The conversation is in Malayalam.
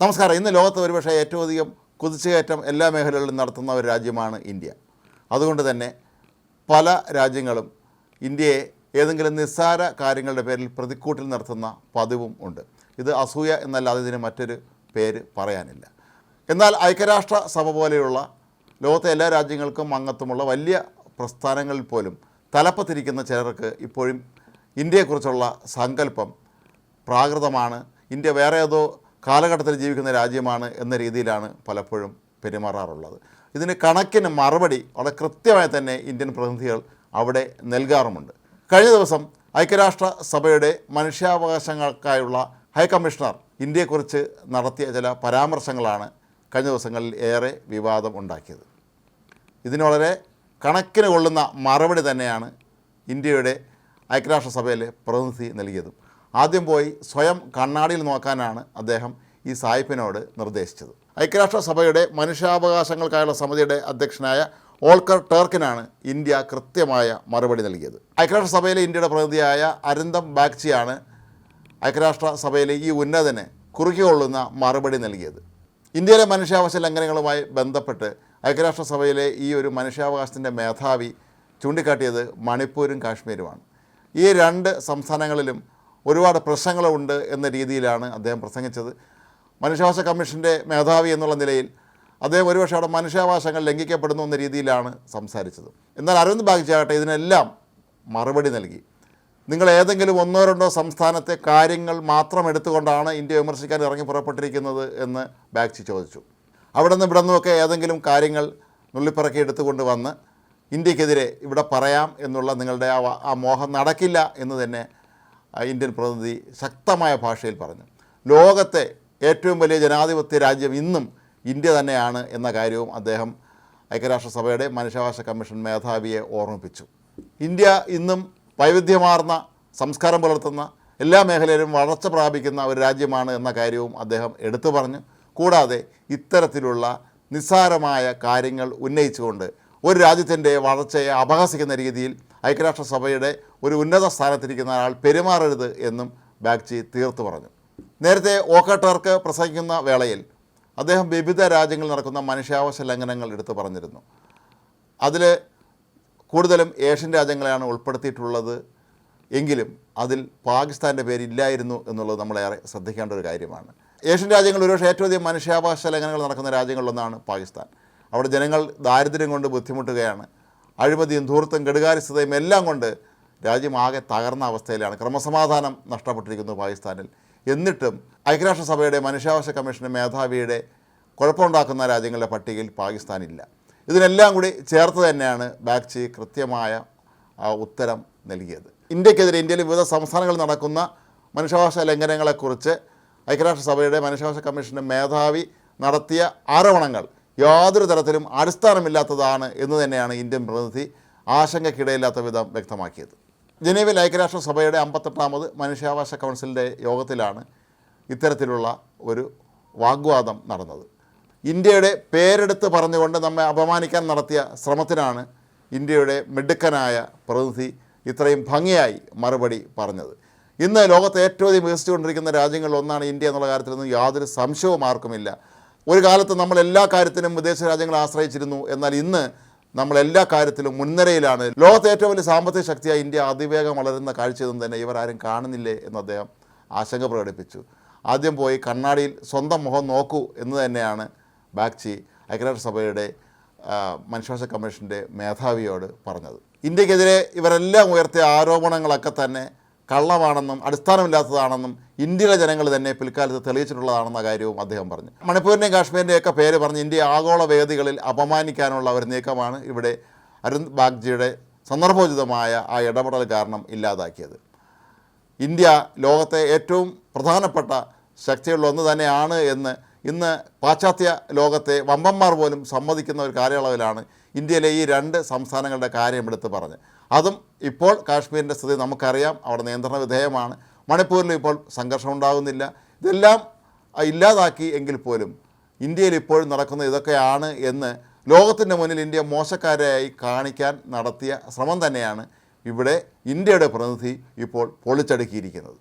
നമസ്കാരം. ഇന്ന് ലോകത്ത് ഒരുപക്ഷെ ഏറ്റവും അധികം കുതിച്ചുകയറ്റം എല്ലാ മേഖലകളിലും നടത്തുന്ന ഒരു രാജ്യമാണ് ഇന്ത്യ. അതുകൊണ്ട് തന്നെ പല രാജ്യങ്ങളും ഇന്ത്യയെ ഏതെങ്കിലും നിസ്സാര കാര്യങ്ങളുടെ പേരിൽ പ്രതിക്കൂട്ടിൽ നടത്തുന്ന പതിവും ഉണ്ട്. ഇത് അസൂയ എന്നല്ലാതെ ഇതിന് മറ്റൊരു പേര് പറയാനില്ല. എന്നാൽ ഐക്യരാഷ്ട്ര സഭ പോലെയുള്ള ലോകത്തെ എല്ലാ രാജ്യങ്ങൾക്കും അംഗത്വമുള്ള വലിയ പ്രസ്ഥാനങ്ങളിൽ പോലും തലപ്പത്തിരിക്കുന്ന ചിലർക്ക് ഇപ്പോഴും ഇന്ത്യയെക്കുറിച്ചുള്ള സങ്കല്പം പ്രാകൃതമാണ്. ഇന്ത്യ വേറെ ഏതോ കാലഘട്ടത്തിൽ ജീവിക്കുന്ന രാജ്യമാണ് എന്ന രീതിയിലാണ് പലപ്പോഴും പെരുമാറാറുള്ളത്. ഇതിന് കണക്കിന് മറുപടി വളരെ കൃത്യമായി തന്നെ ഇന്ത്യൻ പ്രതിനിധികൾ അവിടെ നൽകാറുമുണ്ട്. കഴിഞ്ഞ ദിവസം ഐക്യരാഷ്ട്ര സഭയുടെ മനുഷ്യാവകാശങ്ങൾക്കായുള്ള ഹൈക്കമ്മീഷണർ ഇന്ത്യയെക്കുറിച്ച് നടത്തിയ ചില പരാമർശങ്ങളാണ് കഴിഞ്ഞ ദിവസങ്ങളിൽ ഏറെ വിവാദം ഉണ്ടാക്കിയത്. ഇതിന് വളരെ കണക്കിന് കൊള്ളുന്ന മറുപടി തന്നെയാണ് ഇന്ത്യയുടെ ഐക്യരാഷ്ട്രസഭയിലെ പ്രതിനിധി നൽകിയതും. ആദ്യം പോയി സ്വയം കണ്ണാടിയിൽ നോക്കാനാണ് അദ്ദേഹം ഈ സായിപ്പിനോട് നിർദ്ദേശിച്ചത്. ഐക്യരാഷ്ട്രസഭയുടെ മനുഷ്യാവകാശങ്ങൾക്കായുള്ള സമിതിയുടെ അധ്യക്ഷനായ ഓൾക്കർ ടേർക്കിനാണ് ഇന്ത്യ കൃത്യമായ മറുപടി നൽകിയത്. ഐക്യരാഷ്ട്രസഭയിലെ ഇന്ത്യയുടെ പ്രതിനിധിയായ അരിന്തം ബാഗ്ചിയാണ് ഐക്യരാഷ്ട്ര സഭയിലെ ഈ ഉന്നതന് കുറുകിക്കൊള്ളുന്ന മറുപടി നൽകിയത്. ഇന്ത്യയിലെ മനുഷ്യാവകാശ ലംഘനങ്ങളുമായി ബന്ധപ്പെട്ട് ഐക്യരാഷ്ട്രസഭയിലെ ഈ ഒരു മനുഷ്യാവകാശത്തിന്റെ മേധാവി ചൂണ്ടിക്കാട്ടിയത് മണിപ്പൂരും കാശ്മീരുമാണ്. ഈ രണ്ട് സംസ്ഥാനങ്ങളിലും ഒരുപാട് പ്രശ്നങ്ങളുണ്ട് എന്ന രീതിയിലാണ് അദ്ദേഹം പ്രസംഗിച്ചത്. മനുഷ്യാവകാശ കമ്മീഷന്റെ മേധാവി എന്നുള്ള നിലയിൽ അദ്ദേഹം ഒരുപക്ഷെ അവിടെ മനുഷ്യാവകാശങ്ങൾ ലംഘിക്കപ്പെടുന്നു എന്ന രീതിയിലാണ് സംസാരിച്ചത്. എന്നാൽ അരവിന്ദ് ബാഗ്ചാട്ടെ ഇതിനെല്ലാം മറുപടി നൽകി. നിങ്ങൾ ഏതെങ്കിലും ഒന്നോ രണ്ടോ സംസ്ഥാനത്തെ കാര്യങ്ങൾ മാത്രം എടുത്തുകൊണ്ടാണ് ഇന്ത്യ വിമർശിക്കാൻ ഇറങ്ങി പുറപ്പെട്ടിരിക്കുന്നത് എന്ന് ബാഗ്ചി ചോദിച്ചു. അവിടെ നിന്ന് ഇവിടെ നിന്നൊക്കെ ഏതെങ്കിലും കാര്യങ്ങൾ നുള്ളിപ്പിറക്കി എടുത്തുകൊണ്ട് വന്ന് ഇന്ത്യക്കെതിരെ ഇവിടെ പറയാം എന്നുള്ള നിങ്ങളുടെ ആ മോഹം നടക്കില്ല എന്ന് തന്നെ ഇന്ത്യൻ പ്രതിനിധി ശക്തമായ ഭാഷയിൽ പറഞ്ഞു. ലോകത്തെ ഏറ്റവും വലിയ ജനാധിപത്യ രാജ്യം ഇന്നും ഇന്ത്യ തന്നെയാണ് എന്ന കാര്യവും അദ്ദേഹം ഐക്യരാഷ്ട്രസഭയുടെ മനുഷ്യാവകാശ കമ്മീഷൻ മേധാവിയെ ഓർമ്മിപ്പിച്ചു. ഇന്ത്യ ഇന്നും വൈവിധ്യമാർന്ന സംസ്കാരം പുലർത്തുന്ന എല്ലാ മേഖലയിലും വളർച്ച പ്രാപിക്കുന്ന ഒരു രാജ്യമാണ് എന്ന കാര്യവും അദ്ദേഹം എടുത്തു പറഞ്ഞു. കൂടാതെ ഇത്തരത്തിലുള്ള നിസ്സാരമായ കാര്യങ്ങൾ ഉന്നയിച്ചുകൊണ്ട് ഒരു രാജ്യത്തിന്റെ വളർച്ചയെ അപഹസിക്കുന്ന രീതിയിൽ ഐക്യരാഷ്ട്രസഭയുടെ ഒരു ഉന്നത സ്ഥാനത്തിരിക്കുന്ന ആൾ പെരുമാറരുത് എന്നും ബാഗ്ചി തീർത്തു പറഞ്ഞു. നേരത്തെ ഓക്കട്ടർക്ക് പ്രസംഗിക്കുന്ന വേളയിൽ അദ്ദേഹം വിവിധ രാജ്യങ്ങളിൽ നടക്കുന്ന മനുഷ്യാവകാശ ലംഘനങ്ങൾ എടുത്തു പറഞ്ഞിരുന്നു. അതിൽ കൂടുതലും ഏഷ്യൻ രാജ്യങ്ങളെയാണ് ഉൾപ്പെടുത്തിയിട്ടുള്ളത് എങ്കിലും അതിൽ പാകിസ്ഥാന്റെ പേരില്ലായിരുന്നു എന്നുള്ളത് നമ്മളേറെ ശ്രദ്ധിക്കേണ്ട ഒരു കാര്യമാണ്. ഏഷ്യൻ രാജ്യങ്ങൾ ഒരുപക്ഷെ ഏറ്റവും അധികം മനുഷ്യാവകാശ ലംഘനങ്ങൾ നടക്കുന്ന രാജ്യങ്ങളിലൊന്നാണ് പാകിസ്ഥാൻ. അവിടെ ജനങ്ങൾ ദാരിദ്ര്യം കൊണ്ട് ബുദ്ധിമുട്ടുകയാണ്. അഴിമതിയും ധൂർത്തും കെടുകാര്യസ്ഥതയും എല്ലാം കൊണ്ട് രാജ്യമാകെ തകർന്ന അവസ്ഥയിലാണ്. ക്രമസമാധാനം നഷ്ടപ്പെട്ടിരിക്കുന്നു പാകിസ്ഥാനിൽ. എന്നിട്ടും ഐക്യരാഷ്ട്രസഭയുടെ മനുഷ്യാവകാശ കമ്മീഷന്റെ മേധാവിയുടെ കുഴപ്പമുണ്ടാക്കുന്ന രാജ്യങ്ങളുടെ പട്ടികയിൽ പാകിസ്ഥാനില്ല. ഇതിനെല്ലാം കൂടി ചേർത്ത് തന്നെയാണ് ബാഗ്ചി കൃത്യമായ ഉത്തരം നൽകിയത്. ഇന്ത്യക്കെതിരെ ഇന്ത്യയിലെ വിവിധ സംസ്ഥാനങ്ങളിൽ നടക്കുന്ന മനുഷ്യാവകാശ ലംഘനങ്ങളെക്കുറിച്ച് ഐക്യരാഷ്ട്രസഭയുടെ മനുഷ്യാവകാശ കമ്മീഷന്റെ മേധാവി നടത്തിയ ആരോപണങ്ങൾ യാതൊരു തരത്തിലും അടിസ്ഥാനമില്ലാത്തതാണ് എന്ന് തന്നെയാണ് ഇന്ത്യൻ പ്രതിനിധി ആശങ്കയ്ക്കിടയില്ലാത്ത വിധം വ്യക്തമാക്കിയത്. ജനീവിൽ ഐക്യരാഷ്ട്രസഭയുടെ അമ്പത്തെട്ടാമത് മനുഷ്യാവകാശ കൗൺസിലിന്റെ യോഗത്തിലാണ് ഇത്തരത്തിലുള്ള ഒരു വാഗ്വാദം നടന്നത്. ഇന്ത്യയുടെ പേരെടുത്ത് പറഞ്ഞുകൊണ്ട് നമ്മെ അപമാനിക്കാൻ നടത്തിയ ശ്രമത്തിനാണ് ഇന്ത്യയുടെ മിടുക്കനായ പ്രതിനിധി ഇത്രയും ഭംഗിയായി മറുപടി പറഞ്ഞത്. ഇന്ന് ലോകത്തെ ഏറ്റവും അധികം വികസിച്ചുകൊണ്ടിരിക്കുന്ന രാജ്യങ്ങളിൽ ഒന്നാണ് ഇന്ത്യ എന്നുള്ള കാര്യത്തിലൊന്നും യാതൊരു സംശയവും ആർക്കുമില്ല. ഒരു കാലത്ത് നമ്മൾ എല്ലാ കാര്യത്തിനും വിദേശ രാജ്യങ്ങളെ ആശ്രയിച്ചിരുന്നു. എന്നാൽ ഇന്ന് നമ്മൾ എല്ലാ കാര്യത്തിലും മുൻനിരയിലാണ്. ലോകത്തെ ഏറ്റവും വലിയ സാമ്പത്തിക ശക്തിയായി ഇന്ത്യ അതിവേഗം വളരുന്ന കാഴ്ചയൊന്നും തന്നെ ഇവരാരും കാണുന്നില്ലേ എന്ന് അദ്ദേഹം ആശങ്ക പ്രകടിപ്പിച്ചു. ആദ്യം പോയി കണ്ണാടിയിൽ സ്വന്തം മുഖം നോക്കൂ എന്ന് തന്നെയാണ് ബാഗ്ചി ഐക്യരാഷ്ട്രസഭയുടെ സഭയുടെ മനുഷ്യാവകാശ കമ്മീഷന്റെ മേധാവിയോട് പറഞ്ഞത്. ഇന്ത്യക്കെതിരെ ഇവരെല്ലാം ഉയർത്തിയ ആരോപണങ്ങളൊക്കെ തന്നെ കള്ളമാണെന്നും അടിസ്ഥാനമില്ലാത്തതാണെന്നും ഇന്ത്യയിലെ ജനങ്ങൾ തന്നെ പിൽക്കാലത്ത് തെളിയിച്ചിട്ടുള്ളതാണെന്ന കാര്യവും അദ്ദേഹം പറഞ്ഞു. മണിപ്പൂരിന്റെയും കാശ്മീരിന്റെയും ഒക്കെ പേര് പറഞ്ഞ് ഇന്ത്യ ആഗോള വേദികളിൽ അപമാനിക്കാനുള്ള ഒരു നീക്കമാണ് ഇവിടെ അരുൺ ബാഗ്ജിയുടെ സന്ദർഭോചിതമായ ആ ഇടപെടൽ കാരണം ഇല്ലാതാക്കിയത്. ഇന്ത്യ ലോകത്തെ ഏറ്റവും പ്രധാനപ്പെട്ട ശക്തിയുള്ള ഒന്ന് തന്നെയാണ് എന്ന് ഇന്ന് പാശ്ചാത്യ ലോകത്തെ വമ്പന്മാർ പോലും സമ്മതിക്കുന്ന ഒരു കാലയളവിലാണ് ഇന്ത്യയിലെ ഈ രണ്ട് സംസ്ഥാനങ്ങളുടെ കാര്യം എടുത്ത് പറഞ്ഞ്. അതും ഇപ്പോൾ കാശ്മീരിന്റെ സ്ഥിതി നമുക്കറിയാം. അവിടെ നിയന്ത്രണ വിധേയമാണ്. മണിപ്പൂരിൽ ഇപ്പോൾ സംഘർഷം ഉണ്ടാകുന്നില്ല. ഇതെല്ലാം ഇല്ലാതാക്കി എങ്കിൽ പോലും ഇന്ത്യയിൽ ഇപ്പോഴും നടക്കുന്ന ഇതൊക്കെയാണ് എന്ന് ലോകത്തിന്റെ മുന്നിൽ ഇന്ത്യ മോശക്കാരായി കാണിക്കാൻ നടത്തിയ ശ്രമം തന്നെയാണ് ഇവിടെ ഇന്ത്യയുടെ പ്രതിനിധി ഇപ്പോൾ പൊളിച്ചടുക്കിയിരിക്കുന്നത്.